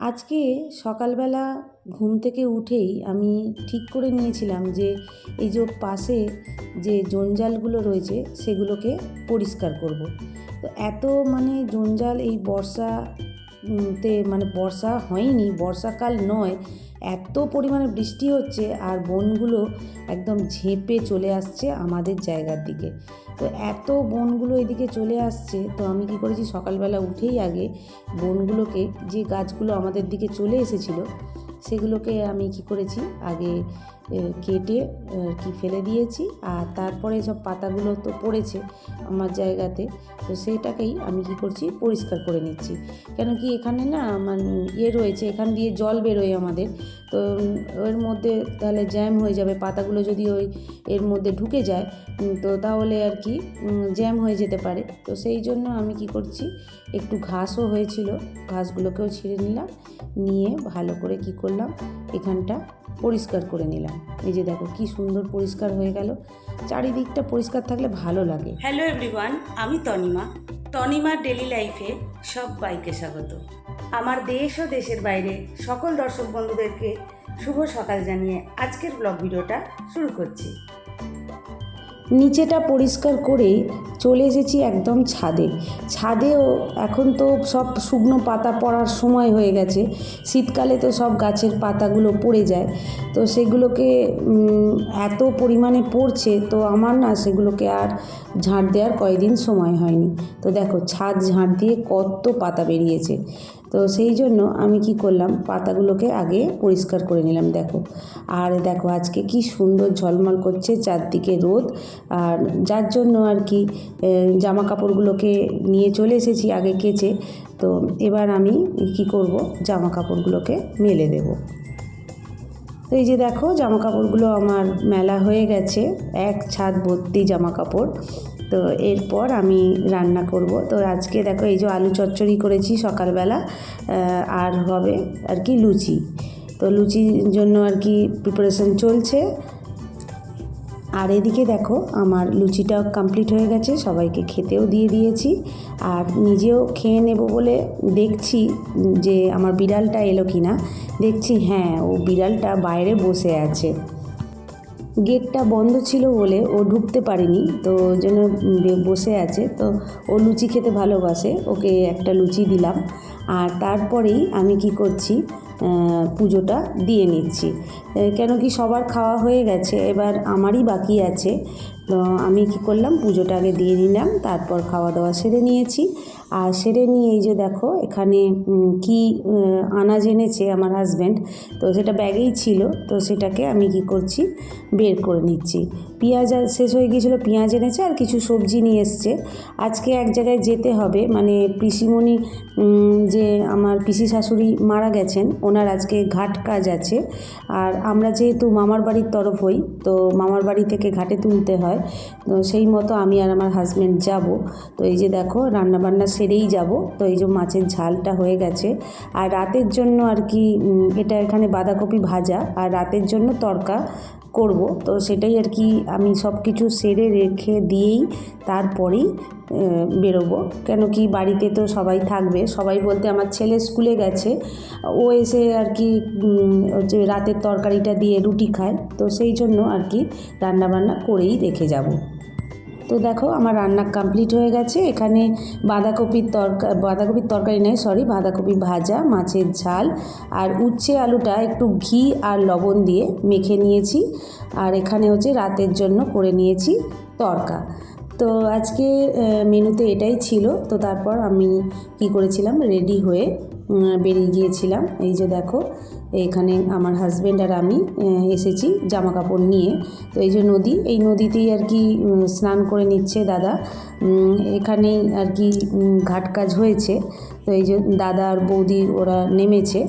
আজকে সকালবেলা ঘুম থেকে উঠেই আমি ঠিক করে নিয়েছিলাম যে এই যে পাশে যে জঞ্জালগুলো রয়েছে সেগুলোকে পরিষ্কার করব। তো এত মানে জঞ্জাল, এই বর্ষা তে মানে বর্ষা হয়নি, বর্ষাকাল নয়, এত পরিমাণে বৃষ্টি হচ্ছে আর বনগুলো একদম ঝেঁপে চলে আসছে আমাদের জায়গার দিকে। তো এত বনগুলো এদিকে চলে আসছে, তো আমি কি করেছি সকালবেলা উঠেই আগে বনগুলোকে, যে গাছগুলো আমাদের দিকে চলে এসেছিল, সেগুলোকে আমি কি করেছি, আগে কেটে আর কি ফেলে দিয়েছি। আর তারপরে সব পাতাগুলো তো পড়েছে আমার জায়গাতে, তো সেইটাকেই আমি কি করছি, পরিষ্কার করে নিচ্ছি। কেন কি এখানে না আমার ইয়ে রয়েছে, এখান দিয়ে জল বেরোয় আমাদের। তো ওর মধ্যে তাহলে জ্যাম হয়ে যাবে, পাতাগুলো যদি ওই এর মধ্যে ঢুকে যায় তো তাহলে আর কি জ্যাম হয়ে যেতে পারে। তো সেই জন্য আমি কি করছি, একটু ঘাসও হয়েছিল, ঘাসগুলোকেও ছিঁড়ে নিলাম, নিয়ে ভালো করে কি করলাম, এখানটা পরিষ্কার করে নিলাম। এই যে দেখো, কি সুন্দর পরিষ্কার হয়ে গেল। চারিদিকটা পরিষ্কার থাকলে ভালো লাগে। হ্যালো এভরিওয়ান আমি তনিমা। তনিমার ডেলি লাইফে সব বাইকে স্বাগত। আমার দেশ ও দেশের বাইরে সকল দর্শক বন্ধুদেরকে শুভ সকাল জানিয়ে আজকের ব্লগ ভিডিওটা শুরু করছি। নিচেটা পরিষ্কার করে চলে এসেছি একদম ছাদে। ছাদেও এখন তো সব শুকনো পাতা পড়ার সময় হয়ে গেছে। শীতকালে তো সব গাছের পাতাগুলো পড়ে যায়। তো সেগুলোকে এত পরিমাণে পড়ছে তো আমার না সেগুলোকে আর ঝাঁট দেওয়ার কয়েকদিন সময় হয়নি। তো দেখো, ছাদ ঝাঁট দিয়ে কত পাতা বেরিয়েছে। তো সেই জন্য আমি কি করলাম, পাতাগুলোকে আগে পরিষ্কার করে নিলাম, দেখো। আর দেখো আজকে কি সুন্দর ঝলমল করছে চারদিকে রোদ। আর যার জন্য আর কি জামা কাপড়গুলোকে নিয়ে চলে এসেছি আগে কেচে। তো এবার আমি কি করব জামা কাপড়গুলোকে মেলে দেবো। তো এই যে দেখো জামা কাপড়গুলো আমার মেলা হয়ে গেছে, এক ছাদ ভর্তি জামা কাপড় তো এরপর আমি রান্না করব। তো আজকে দেখো এই যে আলু চচ্চড়ি করেছি সকালবেলা আর হবে আর কি লুচি। তো লুচির জন্য আর কি প্রিপারেশন চলছে। আর এদিকে দেখো আমার লুচিটাও কমপ্লিট হয়ে গেছে, সবাইকে খেতেও দিয়ে দিয়েছি। আর নিজেও খেয়ে নেব বলে দেখছি যে আমার বিড়ালটা এলো কি না দেখছি হ্যাঁ ও বিড়ালটা বাইরে বসে আছে। গেটটা বন্ধ ছিল বলে ও ঢুকতে পারেনি, তো ওই জন্য বসে আছে। তো ও লুচি খেতে ভালোবাসে, ওকে একটা লুচি দিলাম। আর তারপরেই আমি কি করছি পুজোটা দিয়ে নিচ্ছি। কেন কি সবার খাওয়া হয়ে গেছে, এবার আমারই বাকি আছে। তো আমি কি করলাম, পুজোটা আগে দিয়ে নিলাম, তারপর খাওয়া দাওয়া সেরে নিয়েছি। আর সেরে নিয়ে এই যে দেখো, এখানে কি আনাজ এনেছে আমার হাজব্যান্ড তো সেটা ব্যাগেই ছিল, তো সেটাকে আমি কি করছি, বের করে নিচ্ছি। পেঁয়াজ শেষ হয়ে গিয়েছিল, পেঁয়াজ এনেছে আর কিছু সবজি নিয়ে এসছে। আজকে এক জায়গায় যেতে হবে মানে পিসিমণি যে আমার পিসি শাশুড়ি মারা গেছেন, ওনার আজকে ঘাট কাজ আছে। আর আমরা যেহেতু মামার বাড়ির তরফ হই, তো মামার বাড়ি থেকে ঘাটে তুলতে হয়, তো সেই মতো আমি আর আমার হাজব্যান্ড যাব। তো এই যে দেখো, রান্নাবান্না সেরেই যাব, তো এই যে মাছের ঝালটা হয়ে গেছে। আর রাতের জন্য আর কি এটা এখানে বাঁধাকপি ভাজা, আর রাতের জন্য তড়কা করব। তো সেটাই আর কি আমি সব কিছু সেরে রেখে দিয়েই তারপরেই বেরোবো। কেন কি বাড়িতে তো সবাই থাকবে। সবাই বলতে আমার ছেলে স্কুলে গেছে। ও এসে আর কি হচ্ছে রাতের তরকারিটা দিয়ে রুটি খায়। তো সেই জন্য আর কি রান্নাবান্না করেই রেখে যাব। তো দেখো, আমার রান্না কমপ্লিট হয়ে গেছে। এখানে বাঁধাকপির তরকা, বাঁধাকপির তরকারি নয় সরি বাঁধাকপি ভাজা, মাছের ঝাল, আর উচ্ছে আলুটা একটু ঘি আর লবণ দিয়ে মেখে নিয়েছি। আর এখানে হচ্ছে রাতের জন্য করে নিয়েছি তরকা। তো আজকে মেনুতে এটাই ছিল। তো তারপর আমি কি করেছিলাম রেডি হয়ে বেরিয়ে গিয়েছিলাম। এই যে দেখো এখানে আমার হাজব্যান্ড আর আমি এসেছি জামা কাপড় নিয়ে। তো এই যে নদী, এই নদীতেই আর কি স্নান করে নিচ্ছে দাদা। এখানেই আর কি ঘাট কাজ হয়েছে। তো এই যে দাদা আর বৌদি ওরা নেমেছে।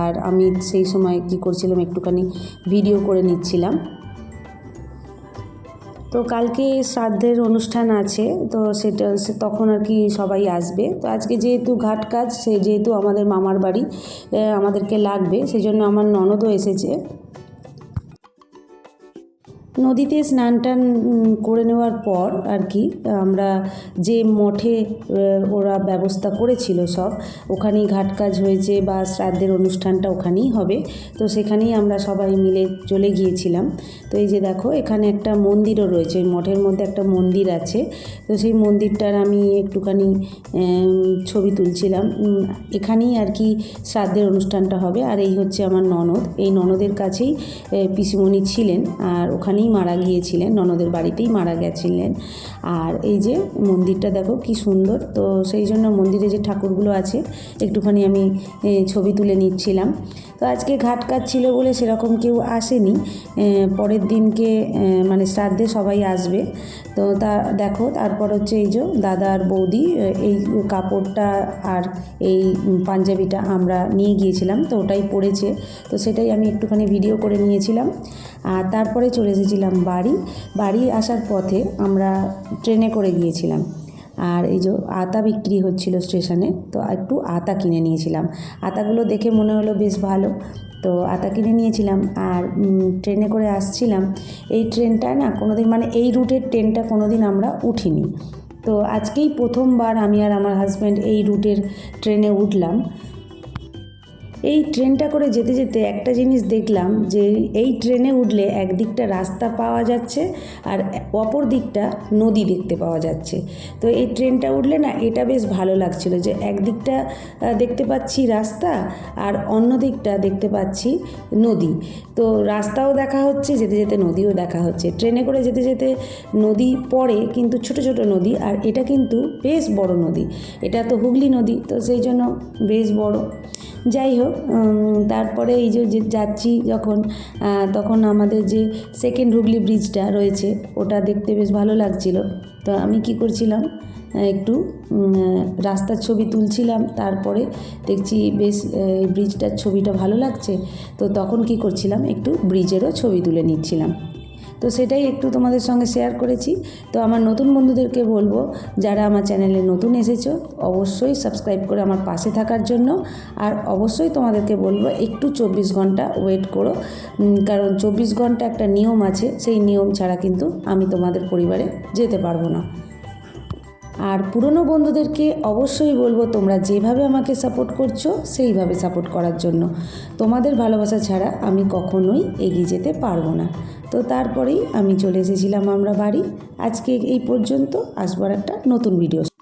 আর আমি সেই সময় কি করছিলাম, একটুখানি ভিডিও করে নিচ্ছিলাম। তো কালকে শ্রাদ্ধের অনুষ্ঠান আছে, তো সেটা তখন আর কি সবাই আসবে। তো আজকে যেহেতু ঘাট কাজ, সে যেহেতু আমাদের মামার বাড়ি আমাদেরকে লাগবে সেই জন্য আমার ননদও এসেছে। নদীতে স্নান টান করে নেওয়ার পর আর কি, আমরা যে মঠে ওরা ব্যবস্থা করেছিল সব, ওখানেই ঘাট কাজ হয়েছে বা শ্রাদ্ধের অনুষ্ঠানটা ওখানেই হবে। তো সেখানেই আমরা সবাই মিলে চলে গিয়েছিলাম। তো এই যে দেখো, এখানে একটা মন্দিরও রয়েছে, ওই মঠের মধ্যে একটা মন্দির আছে। তো সেই মন্দিরটার আমি একটুখানি ছবি তুলছিলাম। এখানেই আর কি শ্রাদ্ধের অনুষ্ঠানটা হবে। আর এই হচ্ছে আমার ননদ। এই ননদের কাছেই পিসিমণি ছিলেন। আর ওখানেই মারা গিয়েছিলেন, ননদের বাড়িতেই মারা গেছিলেন। আর এই যে মন্দিরটা দেখো কি সুন্দর, তো সেই জন্য মন্দিরে যে ঠাকুরগুলো আছে, একটুখানি আমি ছবি তুলে নিচ্ছিলাম। তো আজকে ঘাট কাজ ছিল বলে সেরকম কেউ আসেনি। পরের দিনকে মানে শ্রাদ্ধে সবাই আসবে। তো তা, দেখো, তারপর হচ্ছে এই যে দাদা আর বৌদি এই কাপড়টা আর এই পাঞ্জাবিটা আমরা নিয়ে গিয়েছিলাম, তো ওটাই পড়েছে তো সেটাই আমি একটুখানি ভিডিও করে নিয়েছিলাম। আর তারপরে চলে এসেছিলাম বাড়ি। বাড়ি আসার পথে আমরা ট্রেনে করে গিয়েছিলাম। আর এই যে আতা বিক্রি হচ্ছিল স্টেশনে, তো একটু আতা কিনে নিয়েছিলাম। আতাগুলো দেখে মনে হলো বেশ ভালো, তো আতা কিনে নিয়েছিলাম। আর ট্রেনে করে আসছিলাম। এই ট্রেনটায় না কোনো দিন মানে এই রুটের ট্রেনটা কোনো দিন আমরা উঠিনি। তো আজকেই প্রথমবার আমি আর আমার হাজব্যান্ড এই রুটের ট্রেনে উঠলাম। এই ট্রেনটা করে যেতে যেতে একটা জিনিস দেখলাম যে এই ট্রেনে উঠলে একদিকটা রাস্তা পাওয়া যাচ্ছে আর অপর দিকটা নদী দেখতে পাওয়া যাচ্ছে। তো এই ট্রেনটা উঠলে না এটা বেশ ভালো লাগছিল যে একদিকটা দেখতে পাচ্ছি রাস্তা আর অন্য দিকটা দেখতে পাচ্ছি নদী। তো রাস্তাও দেখা হচ্ছে, যেতে যেতে নদীও দেখা হচ্ছে। ট্রেনে করে যেতে যেতে নদী পড়ে কিন্তু ছোট ছোট নদী আর এটা কিন্তু বেশ বড় নদী। এটা তো হুগলি নদী, তো সেই জন্য বেশ বড়। যাই হোক তারপরে এই যে যাচ্ছি যখন তখন আমাদের যে সেকেন্ড হুগলি ব্রিজটা রয়েছে, ওটা দেখতে বেশ ভালো লাগছিল। তো আমি কি করছিলাম একটু রাস্তার ছবি তুলছিলাম, তারপরে দেখছি বেশ ব্রিজটার ছবিটা ভালো লাগছে। তো তখন কি করছিলাম, একটু ব্রিজেরও ছবি তুলে নিচ্ছিলাম। তো সেটাই একটু তোমাদের সঙ্গে শেয়ার করেছি। তো আমার নতুন বন্ধুদেরকে বলব, যারা আমার চ্যানেলে নতুন এসেছ, অবশ্যই সাবস্ক্রাইব করে আমার পাশে থাকার জন্য। আর অবশ্যই তোমাদেরকে বলব, একটু চব্বিশ ঘণ্টা ওয়েট করো। কারণ চব্বিশ ঘণ্টা একটা নিয়ম আছে, সেই নিয়ম ছাড়া কিন্তু আমি তোমাদের পরিবারে যেতে পারব না। আর পুরনো বন্ধুদেরকে অবশ্যই বলব, তোমরা যেভাবে আমাকে সাপোর্ট করছ, সেইভাবে সাপোর্ট করার জন্য। তোমাদের ভালোবাসা ছাড়া আমি কখনোই এগিয়ে যেতে পারব না। তো তারপরেই আমি চলে এসেছিলাম আমরা বাড়ি। আজকে এই পর্যন্ত, আসবার একটা নতুন ভিডিও